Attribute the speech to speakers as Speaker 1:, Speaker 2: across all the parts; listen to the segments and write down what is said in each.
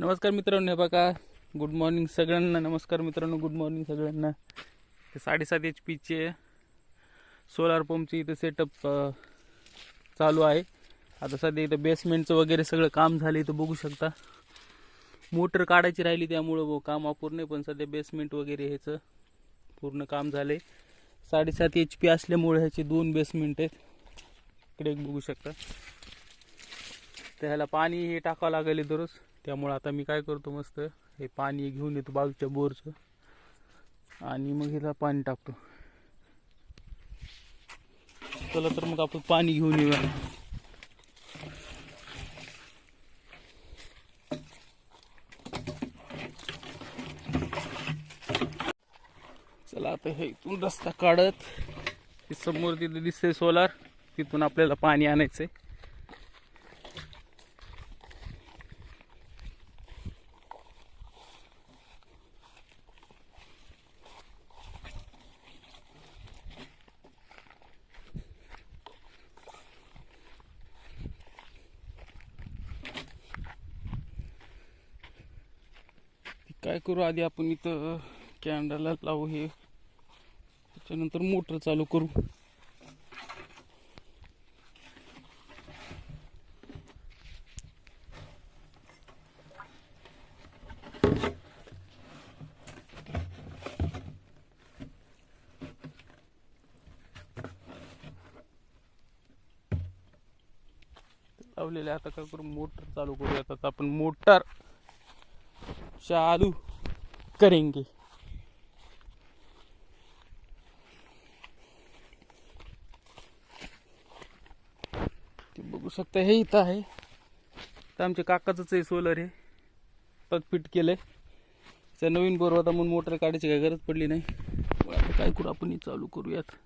Speaker 1: नमस्कार मित्रांनो हे बघा. गुड मॉर्निंग सगळ्यांना. नमस्कार मित्रांनो गुड मॉर्निंग सगळ्यांना. ते साडेसात एच पीचे सोलार पंपची इथं सेटअप चालू आहे. आता सध्या इथं बेसमेंटचं वगैरे सगळं काम झालं इथं बघू शकता. मोटर काढायची राहिली त्यामुळं भाऊ काम अपूर्ण आहे पण सध्या बेसमेंट वगैरे ह्याचं पूर्ण काम झालं आहे साडेसात एच पी असल्यामुळे ह्याचे दोन बेसमेंट आहेत. इकडे एक बघू शकता. तर ह्याला पाणी हे टाकावं लागेल दररोज. त्यामुळं आता मी काय करतो मस्त हे पाणी घेऊन येतो बाजूच्या बोरचं. आणि मग हिला पाणी टाकतो. चला तर मग आपण पाणी घेऊन येऊया. चला आता हे इथून रस्ता काढत समोर तिथे दिसते सोलार तिथून आपल्याला पाणी आणायचंय. काय करू? आधी आपण इथं कॅन्डलला लावू हे. त्याच्यानंतर मोटर चालू करू. लावलेले आता काय करू? मोटर चालू करूयात आता आपण. मोटर. चालू करेंगे। ते बघू शकता हे इथं आहे. तर आमच्या काकाचंच आहे सोलर हे. पग फिट केलंय. त्या नवीन बोर होता म्हणून मोटर काढायची काही गरज पडली नाही. मग आता काय करू आपण चालू करूयात.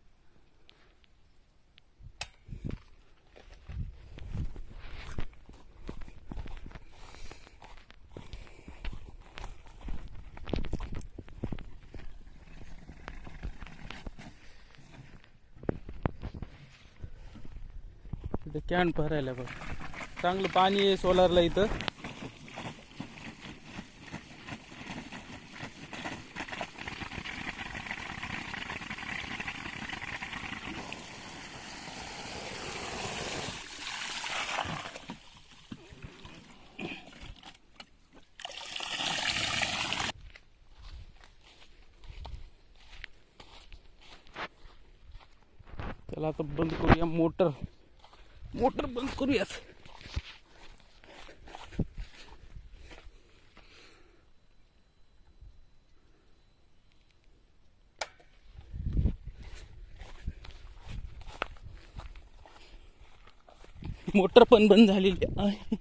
Speaker 1: तिथे कॅन भरायला बघ. चांगलं पाणी आहे सोलारला इथं. त्याला आता बंद करूया मोटर. मोटर बंद करूयात. मोटर पण बंद झालेली आहे.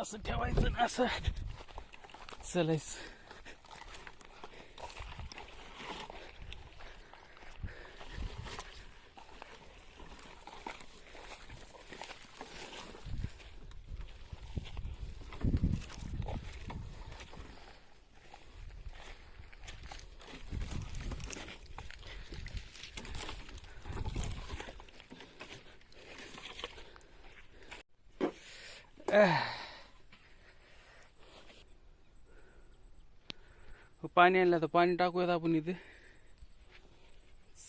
Speaker 1: असं ठेवायचं ना असं चलायचं पाणी आणलं तर पाणी टाकूयात आपण इथे.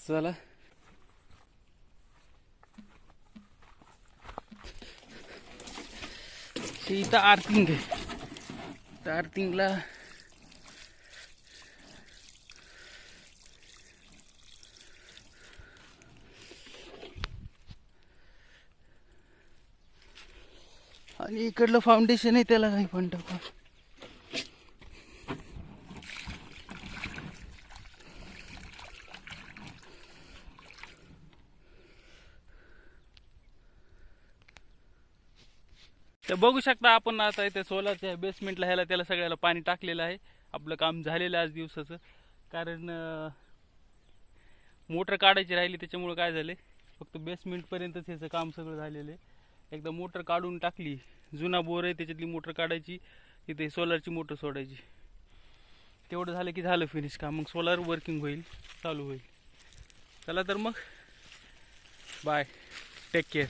Speaker 1: चला. इथं आर्थिंग आहे. आर्थिंगला आणि इकडलं फाउंडेशन आहे त्याला काही पण टाकू. तर बघू शकता आपण आता इथे सोलारच्या बेसमेंटला ह्याला त्याला सगळ्याला पाणी टाकलेलं आहे. आपलं काम झालेलं आहे आज दिवसाचं. कारण मोटर काढायची राहिली त्याच्यामुळं काय झाले फक्त बेसमेंटपर्यंतच ह्याचं काम सगळं झालेलं आहे. एकदा मोटर काढून टाकली जुना बोर आहे त्याच्यातली मोटर काढायची इथे सोलारची मोटर सोडायची. तेवढं झालं की झालं फिनिश काम. मग सोलार वर्किंग होईल चालू होईल. चला तर मग. Bye take care